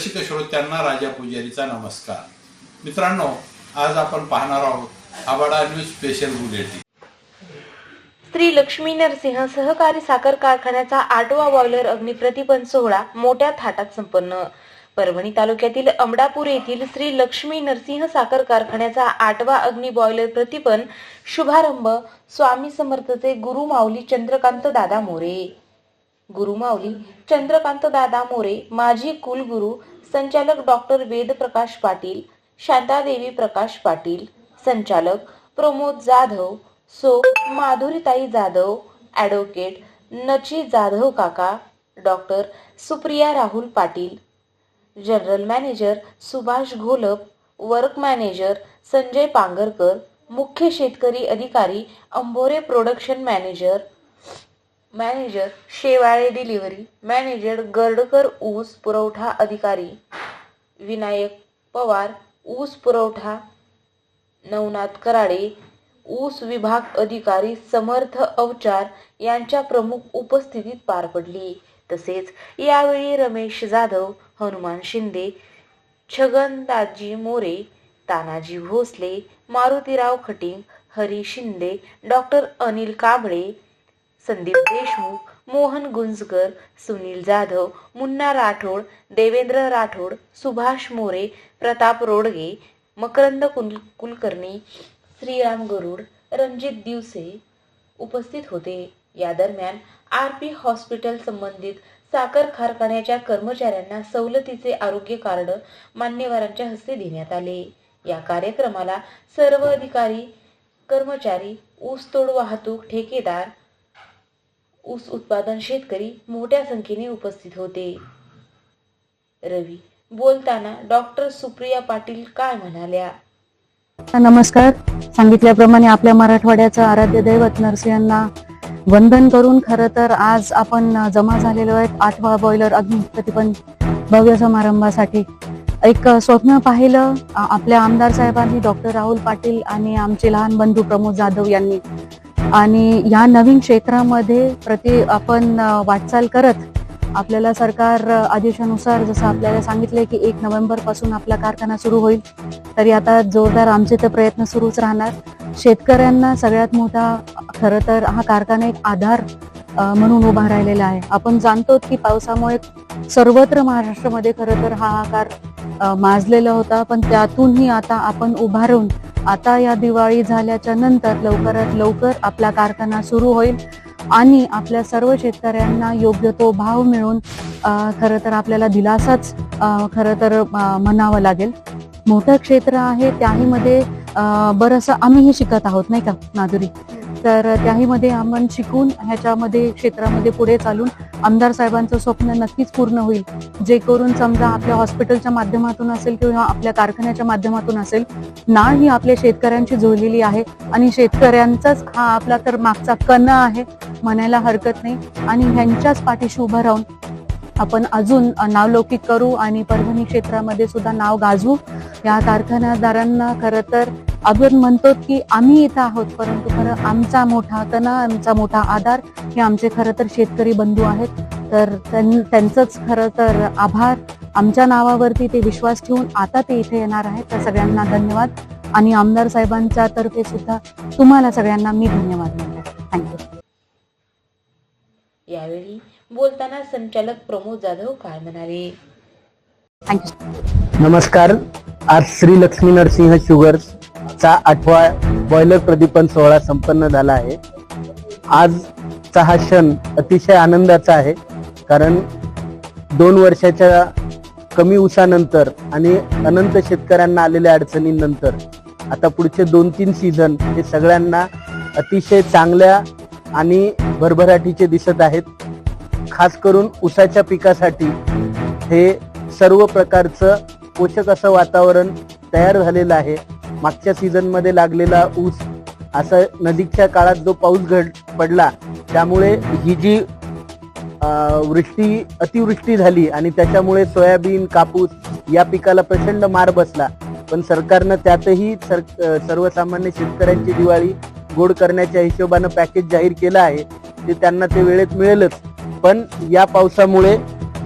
रसिक श्रोत्यांना राजा पुजारीचा नमस्कार. मित्रांनो आज आपण पाहणार आहोत आबाडा news special bulletin. Shri Lakshmi Narasimha सहकारी साखर कारखान्याचा आठवा बॉयलर अग्निप्रतिपन सोहळा मोठ्या थाटात संपन्न. परभणी तालुक्यातील अमडापूर येथील श्री लक्ष्मी नरसिंह साखर कारखान्याचा आठवा अग्नि बॉयलर प्रतिपन शुभारंभ स्वामी समर्थचे गुरु माऊली चंद्रकांत दादा मोरे. गुरुमाऊली चंद्रकांत दादा मोरे माजी कुलगुरू संचालक डॉक्टर वेदप्रकाश पाटील शांतादेवी प्रकाश पाटील संचालक प्रमोद जाधव सो माधुरीताई जाधव ॲडव्होकेट नची जाधव काका doctor Supriya Rahul Patil general manager Subhash Gholap work manager Sanjay Pangarkar मुख्य शेतकरी अधिकारी Ambore production manager manager Shewale delivery. Manager Gardkar ऊस पुरवठा अधिकारी. विनायक पवार ऊस पुरवठा. नवनाथ कराडे ऊस विभाग अधिकारी समर्थ अवचार यांच्या प्रमुख उपस्थितीत पार पडली. तसेच यावेळी रमेश जाधव हनुमान शिंदे छगनदाजी मोरे तानाजी भोसले मारुतीराव खटिंग हरी शिंदे डॉक्टर अनिल कांबळे संदीप देशमुख मोहन गुंजकर सुनील जाधव मुन्ना राठोड देवेंद्र राठोड सुभाष मोरे प्रताप रोडगे मकरंद कुल कुलकर्णी श्रीराम गरुड रणजित दिवसे उपस्थित होते. या दरम्यान आर पी हॉस्पिटल संबंधित साखर कारखान्याच्या कर्मचाऱ्यांना सवलतीचे आरोग्य कार्ड मान्यवरांच्या हस्ते देण्यात आले. या कार्यक्रमाला सर्व अधिकारी कर्मचारी ऊसतोड वाहतूक ठेकेदार ऊस उत्पादन शेतकरी मोठ्या संख्येने उपस्थित होते. रवी बोलताना डॉक्टर सुप्रिया पाटील काय म्हणाल्या? नमस्कार. सांगितल्याप्रमाणे आपल्या मराठवाड्याचं आराध्य दैवत नरसिंहांना वंदन करून खरं तर आज आपण जमा झालेलो आहेत आठवा बॉयलर अग्निप्रतिपन भव्य समारंभासाठी. एक स्वप्न पाहिलं आपल्या आमदार साहेबांनी डॉक्टर राहुल पाटील आणि आमचे लहान बंधू प्रमोद जाधव यांनी. आणि या नवीन क्षेत्रामध्ये प्रति आपण वाटचाल करत आपल्याला सरकार आदेशानुसार जसं आपल्याला सांगितलंय की एक नोव्हेंबरपासून आपला कारखाना सुरू होईल तरी आता जोरदार आमचे तर प्रयत्न सुरूच राहणार. शेतकऱ्यांना सगळ्यात मोठा खरं तर हा कारखाना एक आधार म्हणून उभा राहिलेला आहे. आपण जाणतो की पावसामुळे सर्वत्र महाराष्ट्रामध्ये खरं तर हा आकार माजलेला होता पण त्यातूनही आता आपण उभारून आता या दिवाळी झाल्याच्यानंतर लवकरात लवकर आपला कारखाना सुरू होईल आणि आपल्या सर्व शेतकऱ्यांना योग्य तो भाव मिळून खरं तर आपल्याला दिलासाच खरं तर म्हणावं लागेल. मोठं क्षेत्र आहे त्याहीमध्ये अ, आम्हीही शिकत आहोत नाही का माधुरी? तर त्याही मध्ये आपण शिकून ह्याच्यामध्ये क्षेत्रामध्ये पुढे चालून आमदार साहेबांचं स्वप्न नक्कीच पूर्ण होईल. जे करून समजा आपल्या हॉस्पिटलच्या माध्यमातून असेल किंवा आपल्या कारखान्याच्या माध्यमातून असेल ना ही आपल्या शेतकऱ्यांची झोलेली आहे आणि शेतकऱ्यांचाच हा आपला तर मागचा कण आहे म्हणायला हरकत नाही. आणि ह्यांच्याच पाठीशी उभं राहून आपण अजून नावलौकिक करू आणि परभणी क्षेत्रामध्ये सुद्धा नाव गाजवू. या कारखानादारांना खरं तर आपण म्हणतो की आम्ही इथं आहोत परंतु खरं आमचा मोठा कणा आमचा मोठा आधार हे आमचे खरं तर शेतकरी बंधू आहेत. तर त्यां- त्यांचंच खरं तर आभार. आमच्या नावावरती ते विश्वास ठेवून आता ते इथे येणार आहेत. त्या सगळ्यांना धन्यवाद. आणि आमदार साहेबांच्या तर्फे सुद्धा तुम्हाला सगळ्यांना मी धन्यवाद म्हणते. थँक्यू यावेळी बोलताना संचालक प्रमोद जाधव काय म्हणाले? थँक्यू नमस्कार. आज श्री लक्ष्मी नरसिंह शुगर्स चा आठवा बॉयलर प्रदीपन सोहळा संपन्न झाला आहे. आजचा हा क्षण अतिशय आनंदाचा आहे कारण दोन वर्षाच्या कमी उसानंतर आणि अनंत शेतकऱ्यांना आलेल्या अडचणींनंतर आता पुढचे दोन तीन सीझन हे सगळ्यांना अतिशय चांगल्या आणि भरभराटीचे दिसत आहेत. खास करून उसाच्या पिकासाठी हे सर्व प्रकारचं पोषक असं वातावरण तयार झालेलं आहे. मागच्या सीझनमध्ये लागलेला ऊस असं नजीकच्या काळात जो पाऊस घड पडला त्यामुळे ही जी वृष्टी अतिवृष्टी झाली आणि त्याच्यामुळे सोयाबीन कापूस या पिकाला प्रचंड मार बसला. पण सरकारनं त्यातही सर सर्वसामान्य शेतकऱ्यांची दिवाळी गोड करण्याच्या हिशोबानं पॅकेज जाहीर केलं आहे. ते त्यांना ते वेळेत मिळेलच. पण या पावसामुळे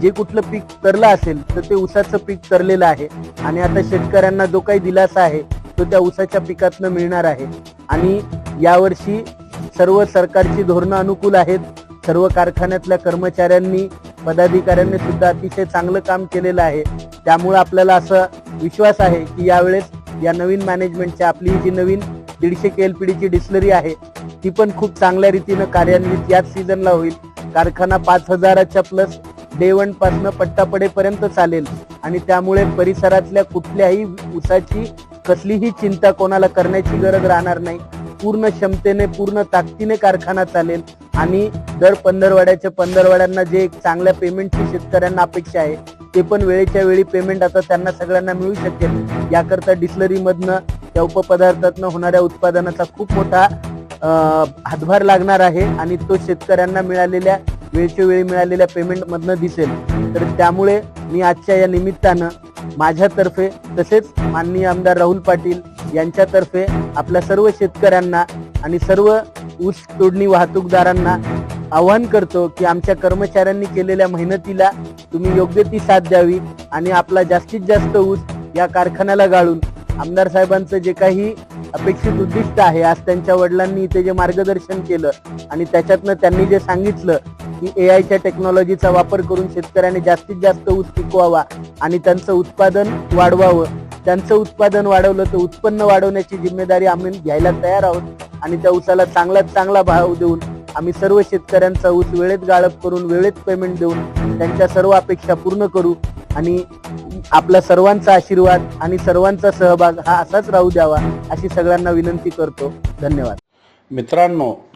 जे कुठलं पीक तरलं असेल तर ते ऊसाचं पीक तरलेलं आहे. आणि आता शेतकऱ्यांना जो काही दिलासा आहे तो त्या ऊसाच्या पिकातनं मिळणार आहे. आणि यावर्षी सर्व सरकारची धोरणं अनुकूल आहेत. सर्व कारखान्यातल्या कर्मचाऱ्यांनी पदाधिकाऱ्यांनी सुद्धा अतिशय चांगलं काम केलेलं आहे. त्यामुळे आपल्याला असा विश्वास आहे की यावेळेस या नवीन मॅनेजमेंटच्या आपली ही जी नवीन दीडशे के एल पी डीची डिस्लरी आहे ती पण खूप चांगल्या रीतीनं कार्यान्वित याच सीझनला होईल. कारखाना पाच हजाराच्या प्लस डे पट्टापडेपर्यंत चालेल. आणि त्यामुळे परिसरातल्या कुठल्याही ऊसाची कसलीही चिंता कोणाला करण्याची गरज राहणार नाही. पूर्ण क्षमतेने पूर्ण ताकदीने कारखाना चालेल. आणि दर पंधरवाड्याच्या पंधरवाड्यांना जे एक चांगल्या पेमेंटची शेतकऱ्यांना अपेक्षा आहे ते पण वेळेच्या वेळी पेमेंट आता त्यांना सगळ्यांना मिळू शकेल. याकरता डिस्लरीमधनं त्या उपपदार्थातनं होणाऱ्या उत्पादनाचा खूप मोठा हातभार लागणार आहे. आणि तो शेतकऱ्यांना मिळालेल्या वेळच्या वेळी मिळालेल्या पेमेंट मधनं दिसेल. तर त्यामुळे मी आजच्या या निमित्तानं माझ्यातर्फे तसेच माननीय आमदार राहुल पाटील यांच्यातर्फे आपल्या सर्व शेतकऱ्यांना आणि सर्व ऊस तोडणी वाहतूकदारांना आवाहन करतो की आमच्या कर्मचाऱ्यांनी केलेल्या मेहनतीला तुम्ही योग्य ती साथ द्यावी आणि आपला जास्तीत जास्त ऊस या कारखान्याला गाळून आमदार साहेबांचं जे काही अपेक्षित उद्दिष्ट आहे आज त्यांच्या वडिलांनी इथे जे मार्गदर्शन केलं आणि त्याच्यातनं त्यांनी जे सांगितलं की ए आयच्या टेक्नॉलॉजीचा वापर करून शेतकऱ्याने जास्तीत जास्त ऊस पिकवावा आणि त्यांचं उत्पादन वाढवावं. त्यांचं उत्पादन वाढवलं तर उत्पन्न वाढवण्याची जिम्मेदारी आम्ही घ्यायला तयार आहोत आणि त्या ऊसाला चांगलाच चांगला भाव देऊन आम्ही सर्व शेतकऱ्यांचा ऊस वेळेत गाळप करून वेळेत पेमेंट देऊन त्यांच्या सर्व अपेक्षा पूर्ण करू आणि आपला सर्वांचा आशीर्वाद आणि सर्वांचा सहभाग हा असाच राहू द्यावा अशी सगळ्यांना विनंती करतो. धन्यवाद. मित्रांनो